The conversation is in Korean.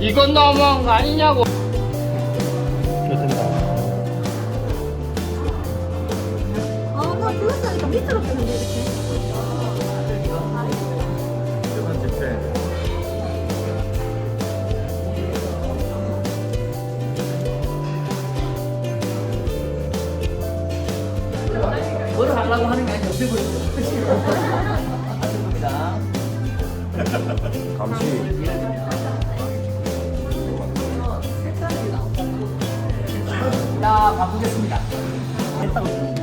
이건 너무한 거 아니냐고. 된다. 아, 나 불렀다니까 밑으로 뜨는데, 이렇게. 뭘 하려고 하는 게 아니라 옆에 보여요. 아닙니다. 감시. 자, 바꾸겠습니다.